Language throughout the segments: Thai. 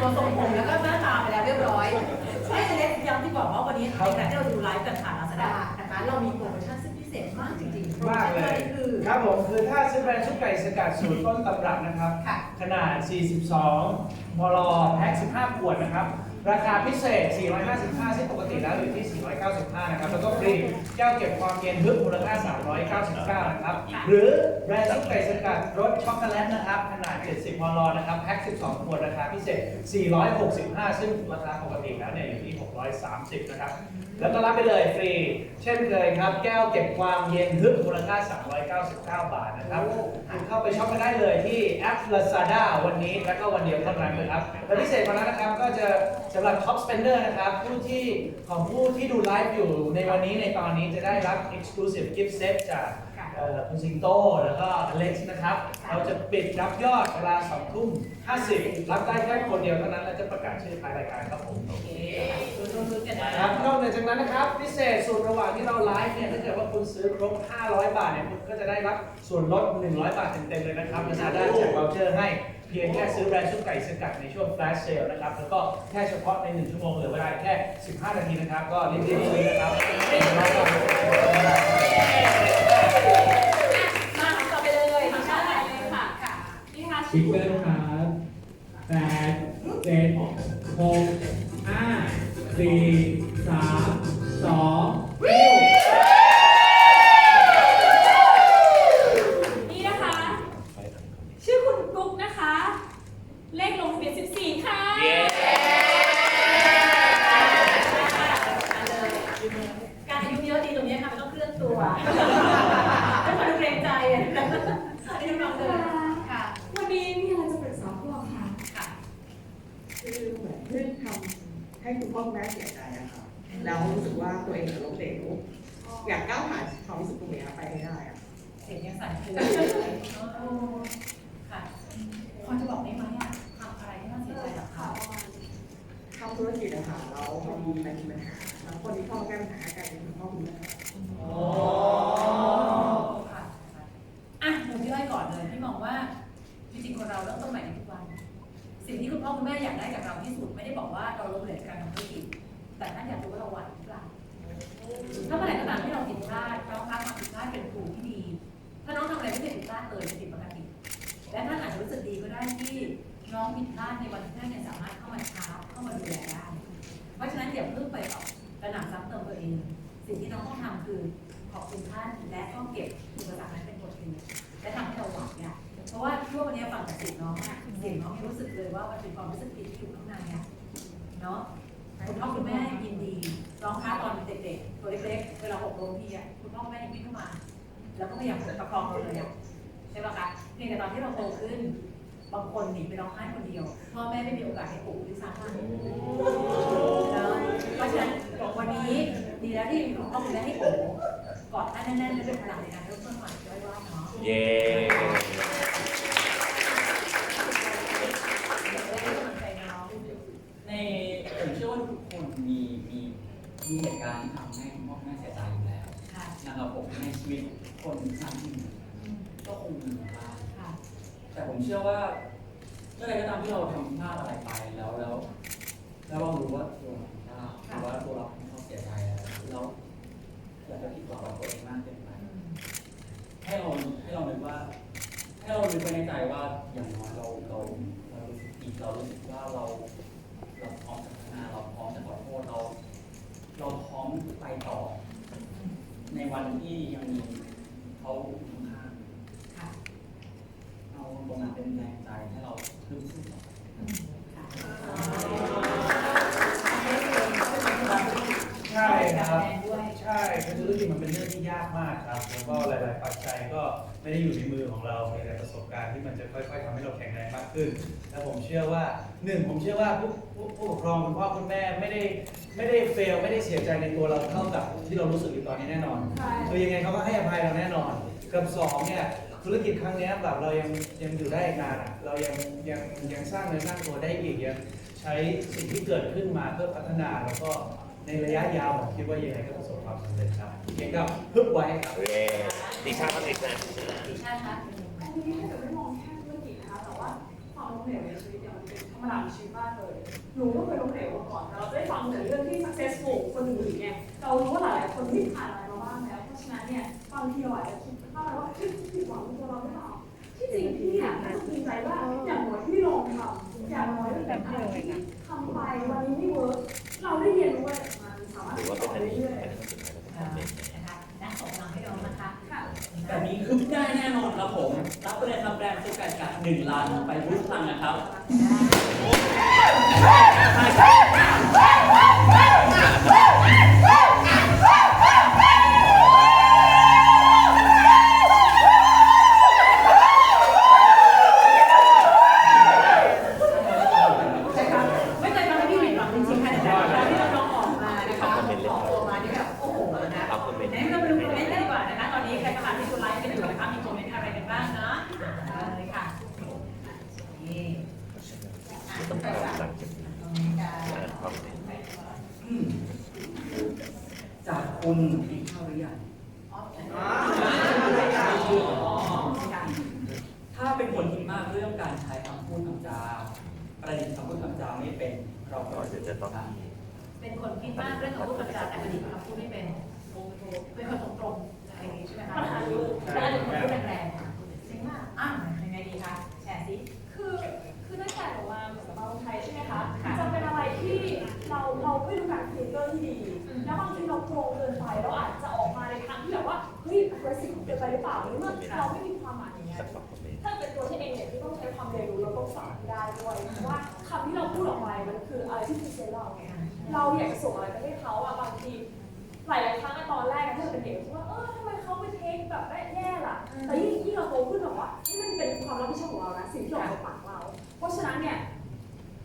ตัวทรงผมแล้วก็หน้าตาไปแล้วเรียบร้อยใช่เล็กยังที่บอกว่าวันนี้ในขณะที่เราดูไลฟ์กันผ่านลาซาด้านะคะเรามีโปรโมชั่นสุดพิเศษมากจริงๆมากเลยคือครับผมคือถ้าซื้อแบรนด์ซุปไก่สกัดสูตรต้นตำรับนะครับ ค่ะ ขนาด 42 มลแพ็ค15 ขวดนะครับ ราคาพิเศษ 455 ซึ่งปกติแล้วอยู่ที่ 495 นะครับ แล้วก็ฟรีแก้วเก็บความเย็นฮึบมูลค่า 399 นะครับ หรือแบรนด์ซุปไก่สกัดรสช็อกโกแลตนะครับ ขนาด 70 มล นะครับ แพ็ค 12 ขวด ราคาพิเศษ 465 ซึ่งราคาปกติแล้วเนี่ยอยู่ที่ 630 นะครับ แล้วก็รับไปเลยฟรี เช่นเคยครับ แก้วเก็บความเย็นฮึบมูลค่า 399 บาทนะครับคุณเข้าไปช็อปกันได้เลยที่แอป Lazada วันนี้แล้วก็วันเดียวเท่านั้นนะครับและพิเศษกว่านั้นนะครับก็จะสำหรับ Top Spender นะครับผู้ที่ของผู้ที่ดูไลฟ์อยู่ในวันนี้ในตอนนี้จะได้รับ Exclusive Gift Set จาก ค่ะเอ่อคุณสิงโตแล้วก็อเล็กซ์นะครับ เราจะปิดรับยอดเวลา2ทุ่ม50รับได้แค่คนเดียวเท่านั้นและจะประกาศชื่อท้ายรายการครับผมโอเคลุ้นๆๆกันนะครับนอกเหนือจากนั้นนะครับ พิเศษส่วนระหว่างที่เราไลฟ์เนี่ยถ้าเกิดว่าคุณซื้อครบ 500 บาทเนี่ยคุณก็จะได้รับส่วนลด 100 บาทเต็มๆเลยนะครับลาซาด้าแจกวอลเชอร์ให้ เพียงแค่ซื้อแบรนด์ซุปไก่สกัดในช่วง flash sale นะครับ แล้วก็แค่เฉพาะใน 1 ชั่วโมงเหลือเวลาแค่ 15 นาทีนะครับ ก็รีบๆซื้อนะครับ100บาทมาต่อไปเลยทางชาติไหนเลยค่ะค่ะนี่คะชิคเกอร์ครับแปดเจ็ดหกห้าสี่สามสองนิ้ว นี่นะคะ ชื่อคุณกุ๊กนะคะ เลขลงทะเบียน14 ค่ะ การอายุเยอะดีตรงนี้ค่ะไม่ ต้องเคลื่อนตัวไม่ควรเกรงใจอะสวัสดีน้องๆเลยค่ะวันนี้มีอะไรจะปรึกษาพวกเราค่ะค่ะ คือเหมือนเพื่อนทำให้คุณพ่อคุณแม่เสียใจอะค่ะแล้วรู้สึกว่าตัวเองล้มเหลวอยากก้าวผ่านความรู้สึกตรงนี้ไปให้ได้อะเสียงยังสั่นคือค่ะพอจะบอกได้ไหมอะทำอะไรที่น่าเสียใจกับเขา ทำธุรกิจอะค่ะแล้วพอดีมันมีปัญหาแล้วคนที่พ่อแก้ปัญหากลายเป็นคุณพ่อคุณแม่ ค่ะอะหนูพี่อ้อยก่อนเลยพี่มองว่าจริงๆคนเราเริ่มต้นใหม่ในทุกวัน สิ่งที่คุณพ่อคุณแม่อยากได้กับเราที่สุดไม่ได้บอกว่าเราล้มเหลวในการทำธุรกิจแต่ท่านอยากรู้ว่าเราไหวหรือเปล่าถ้าเมื่อไหร่ก็ตามที่เราผิดพลาดน้องคะควาผิดพลาดเป็นครูที่ดี ถ้าน้องทำอะไรไม่เป็นผิดพลาดเลยเป็นสิ่งปกติและท่านอาจจะรู้สึกดีก็ได้ที่น้องผิดพลาดในวันที่ท่านยังสามารถเข้ามาชาร์จเข้ามาดูแลได้เพราะฉะนั้นอย่าเพิ่งไปแบบกระหน่ำซ้ำเติมตัวเอง สิ่งที่น้องต้องทำคือขอบคุณท่านและก็เก็บอุปสรรคนั้นเป็นบทเรียนและทำให้เราหวังเนี่ย เพราะว่าช่วงวันนี้ฟังจากเสียงน้องอะเสียงน้องยังรู้สึกเลยว่ามันเป็นความรู้สึกผิดที่อยู่ข้างในอะเนาะคุณพ่อคุณแม่ยินดีน้องคะตอนเด็กๆตัวเล็กๆเวลาหกล้มทีอะคุณพ่อคุณแม่ยังวิ่งเข้ามา แล้วก็พยายามประคองเราเลยอะใช่ปะคะเพียงแต่ตอนที่เราโตขึ้นบางคนหนีไปร้องไห้คนเดียวพ่อแม่ไม่มีโอกาสให้ปลูกด้วยซ้ำเนเพราะฉะนั้นวันนี้ดีแล้วที่คุณพ่อคุณแม่ให้โอบกอดท่านแน่นๆและเป็นพลังในการเริ่มต้นใหม่ด้วยว่าเนาะเย้ ได้ให้กำลังใจน้อง ในผมเชื่อว่าทุกคนมีมีมีเหตุการณ์ที่ทำให้คุณพ่อคุณแม่เสียใจอยู่แล้ว ค่ะ นะครับผมในชีวิตคนครั้งหนึ่งก็คงมีบ้าง ค่ะ แต่ผมเชื่อว่าเมื่อใดก็ตามที่เราทำพลาดอะไรไปแล้วแล้วแล้วเรารู้ว่าตัวเราพลาดหรือว่าตัวเราทำให้เขาเสียใจแล้วแล้วเราจะผิดหวังกับตัวเองมากเกินไปให้เราให้เรานึกว่าให้เรานึกไปในใจว่าอย่างน้อยเราเราเรารู้สึกผิดเรารู้สึกว่าเราเราพร้อมจะพัฒนาเราพร้อมจะขอโทษเรา เราพร้อมไปต่อ ในวันที่ยังมีเขาอยู่ข้าง ค่ะ ๆเอาตรงนั้นเป็นแรงใจให้เราขึ้นสู้ต่อไป ใช่ครับ ด้วย ใช่คือธุรกิจมันเป็นเรื่อง ที่ยากมากครับ แล้วก็หลาย ๆ ปัจจัยก็ไม่ได้อยู่ในมือของเรามีแต่ประสบการณ์ที่มันจะค่อย ๆทำให้เราแข็งแรงมากขึ้น และผมเชื่อว่าหนึ่งผมเชื่อว่าผู้ผู้ผู้ปกครองคุณพ่อคุณแม่ไม่ได้ไม่ได้เฟลไม่ได้เสียใจในตัวเราเท่ากับที่เรารู้สึกอยู่ตอนนี้แน่นอนคือยังไงเขาก็ให้อภัยเราแน่นอน กับสองเนี่ยธุรกิจครั้งเนี้ยแบบเรายังยังอยู่ได้อีกนานอะเรายังยังยังสร้างเนื้อสร้างตัวได้อีกยังใช้สิ่งที่เกิดขึ้นมาเพื่อพัฒนาแล้วก็ ในระยะยาวผมคิดว่ายังไงก็ประสบความสำเร็จครับเพียงก็ฮึบไว้ครับ เย้ดิชาพันติกนะใช่ค่ะอันนี้ถ้าเกิดไม่มองแค่ธุรกิจนะคะแต่ว่าความล้มเหลวในชีวิตเนี่ยมันเป็นธรรมดาในชีวิตมากเลยหนูก็เคยล้มเหลวมาก่อนแต่เราได้ฟังแต่เรื่องที่ successful คนอื่นเนี่ยเรารู้ว่าหลายๆคนที่ผ่านอะไรมาบ้างแล้ว เพราะฉะนั้นเนี่ยบางทีเราอาจจะคิดว่าว่าเฮ้ยผิดหวังในตัวเราหรือเปล่าที่จริงพี่อยากจะภูมิใจว่าอย่างน้อยที่ลองทำอย่างน้อยแบบอะไรที่ทำไปวันนี้ไม่เวิร์ก เราได้เรียนรู้อะไรจามันสามารถหรือว่าเป็นออันไปนี้เรื่อยอันนี้เป็นอันนี้เป็นนะคะนักส่งกำลังให้น้องนะคะค่ะแบบนี้คือได้แน่นอนครับผม รับไปเลยครับแบรนด์โฟกัสการหนึ่งล้านไปรุ่งพลังนะครับ จากคุณกินข้าวหรือยังถ้าเป็นคนคิดมากเรื่องการใช้คำพูดคำจาประดิษฐ์คำพูดคำจาไม่เป็นเราก็จะต้องเป็นคนคิดมากเรื่องของพูดกับจาแต่ประดิษฐ์คำพูดไม่เป็นเป็นคนตรงๆอะไรอย่างงี้ใช่ไหมคะแต่อาจจะพูดแรงๆจริงมากอะยังไงดีคะแชร์ซิคือคือตั้งแต่หนูมาเหมือนกับเมืองไทยใช่ไหมคะค่ะจะเป็นอะไรที่เราเราไม่รู้การฟิลเตอร์ที่ดี เราโกงเกินไปเราอาจจะออกมาในทางที่แบบว่าเฮ้ย aggressive เกินไปหรือเปล่าหรือเมื่อเราไม่มีความหมายอย่างเงี้ยถ้าเป็นตัวที่เองเนี่ยที่ต้องใช้ความเรียนรู้เราต้องสอนได้ด้วยเพราะว่าคำที่เราพูดออกไปมันคืออะไรที่พิเศษเราไงเราอยากจะส่งอะไรไปให้เขาอะบางทีหลายๆครั้งตอนแรกอะถ้าเราเป็นเด็กว่าเออทำไมเขาไปเทคแบบแย่ล่ะ แต่ยิ่งยิ่งเราโตขึ้นแบบว่านี่มันเป็นความรับผิดชอบของเรานะสิ่งที่เราปากเรา เพราะฉะนั้นเนี่ย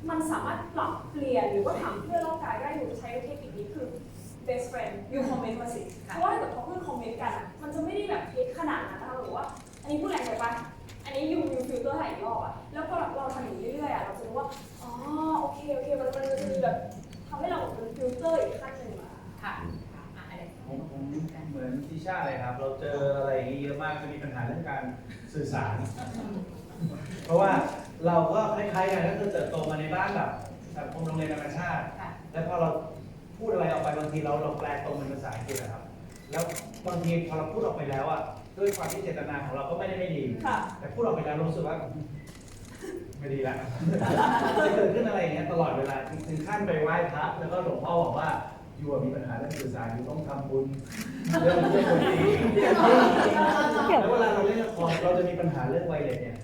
มันสามารถปรับเปลี่ยนหรือว่าถามเพื่อร่างกายได้หนูจะใช้เทคนิคนี้คือ best friend อยู่คอมเมนต์มาสิ เพราะว่าถ้าเกิดพอเพื่อนคอมเมนต์กันอะมันจะไม่ได้แบบเทคขนาดนั้นนะคะหรือว่า อันนี้พูดแรงไปปะอันนี้ยูยูฟิลเตอร์หลายรอบอะแล้วพอเราทำอย่างนี้เรื่อยๆอะเราจะรู้ว่า อ๋อ โอเค โอเค มันมันจะมีแบบทำให้เราเป็นฟิลเตอร์อีกขั้นหนึ่งมาค่ะอะอะไรผมผมเหมือนทิชาเลยครับ เราเจออะไรอย่างนี้เยอะมากจะมีปัญหาเรื่องการสื่อสาร เพราะว่าเราก็คล้ายๆกันก็คือเติบโตมาในบ้านแบบสังคมโรงเรียนนานาชาติค่ะแล้วพอเรา พูดอะไรออกไปบางทีเราเราแปลตรงเป็นภาษาอังกฤษนะครับ แล้วบางทีพอเราพูดออกไปแล้วอะด้วยความที่เจตนาของเราก็ไม่ได้ไม่ดี ค่ะ แต่พูดออกไปแล้วรู้สึกว่าไม่ดีละจะเกิดขึ้นอะไรอย่างเงี้ยตลอดเวลาถึงขั้นไปไหว้พระแล้วก็หลวงพ่อบอกว่าอยู่อะมีปัญหาเรื่องสื่อสารอยู่ต้องทำบุญเรื่องเรื่องคนดีแล้วเวลาเราเล่นละครเราจะมีปัญหาเรื่องไวเลสเนี่ย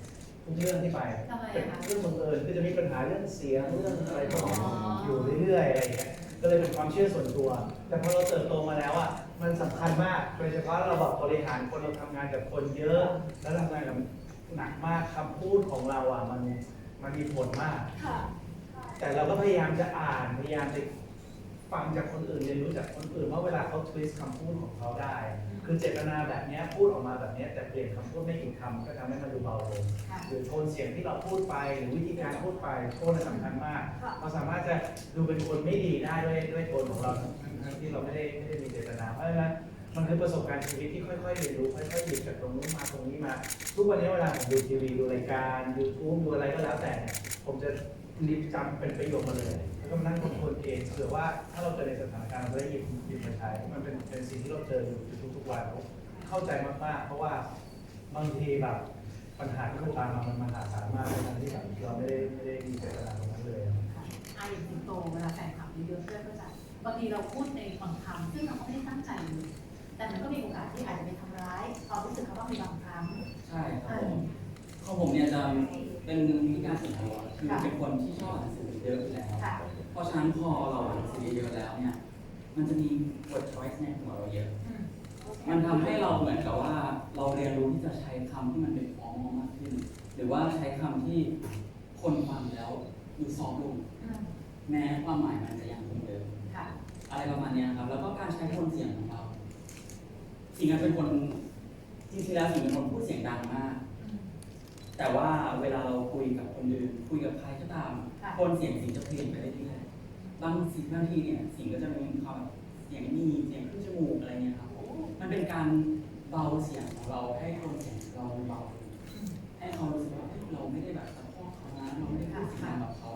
ทุกเรื่องที่ไปทำไมเป็นอะคะเรื่องบังเอิญคือจะมีปัญหาเรื่องเสียงเรื่องอะไรพวกนี้อยู่เรื่อยๆอะไรอย่างเงี้ย ก็เลยเป็นความเชื่อส่วนตัว แต่พอเราเติบโตมาแล้วอะมันสำคัญมากโดยเฉพาะเราแบบบริหารคนเราทำงานกับคนเยอะ แล้วทำงานกับหนักมากคำพูดของเราอะมันมันมีผลมากค่ะแต่เราก็พยายามจะอ่านพยายามจะฟังจากคนอื่นเรียนรู้จากคนอื่นว่าเวลาเขาทวิสต์คำพูดของเขาได้ คือเจตนาแบบเนี้ยพูดออกมาแบบเนี้ยแต่เปลี่ยนคำพูดไม่กี่คำก็ทำให้มันดูเบาลงค่ะหรือโทนเสียงที่เราพูดไปหรือวิธีการพูดไปโทนน่ะสำคัญมากค่ะเราสามารถจะดูเป็นคนไม่ดีได้ด้วยด้วยโทนของเราทั้งๆที่เราไม่ได้ไม่ได้มีเจตนาเพราะฉะนั้นมันคือประสบการณ์ชีวิตที่ค่อยๆเรียนรู้ค่อยๆหยิบจากตรงนู้นมาตรงนี้มา ทุกวันนี้เวลาผมดูทีวีดูรายการ YouTube ดูอะไรก็แล้วแต่เนี่ยผมจะ รีบจำเป็นประโยคมาเลย แล้วก็มานั่งทบทวนเองเผื่อว่าถ้าเราเจอในสถานการณ์เราได้หยิบหยิบมาใช้ มันเป็นเป็นสิ่งที่เราเจออยู่ทุกๆวันเข้าใจมากๆ เพราะว่าบางทีแบบปัญหาที่มันตามมามันมหาศาลมากทั้งที่แบบเราไม่ได้ไม่ได้มีเจตนาตรงนั้นเลยค่ะอาอย่างสิงโตเวลาแฟนคลับเยอะๆเพื่อนก็จะบางทีเราพูดในบางคำซึ่งเราก็ไม่ได้ตั้งใจเลยแต่มันก็มีโอกาสที่อาจจะไปทำร้ายความรู้สึกเขาบ้างในบางครั้ง ใช่ครับผมของผมเนี่ยจะเป็นวิธีการส่วนตัว คือเป็นคนที่ชอบอ่านหนังสือเยอะอยู่แล้ว ค่ะ เพราะฉะนั้นพอเราอ่านหนังสือเยอะแล้วเนี่ย มันจะมี word choice ในหัวเราเยอะ อืมมันทำให้เราเหมือนกับว่าเราเรียนรู้ที่จะใช้คำที่มันเป็นฟอร์มมากขึ้น หรือว่าใช้คำที่คนฟังแล้วดูซอฟต์ลงอืมแม้ความหมายมันจะยังคงเดิม ค่ะ อะไรประมาณเนี้ยครับ แล้วก็การใช้โทนเสียงของเรา สิงห์เป็นคนจริงๆแล้วสิงห์เป็นคนพูดเสียงดังมากอืม แต่ว่าเวลาเราคุยกับคนอื่นคุยกับใครก็ตาม ค่ะโทนเสียงสิงห์จะเปลี่ยนไปเรื่อยๆบางสิบางทีเนี่ยสิงห์ก็จะมีความแบบเสียงมีเสียงขึ้นจมูกอะไรเงี้ยครับ มันเป็นการเบาเสียงของเราให้โทนเสียงเราเบาอืมให้เขารู้สึกว่าเฮ้ยเราไม่ได้แบบตะคอกเขานะเราไม่ได้พูดสิ่งนั้นกับเขา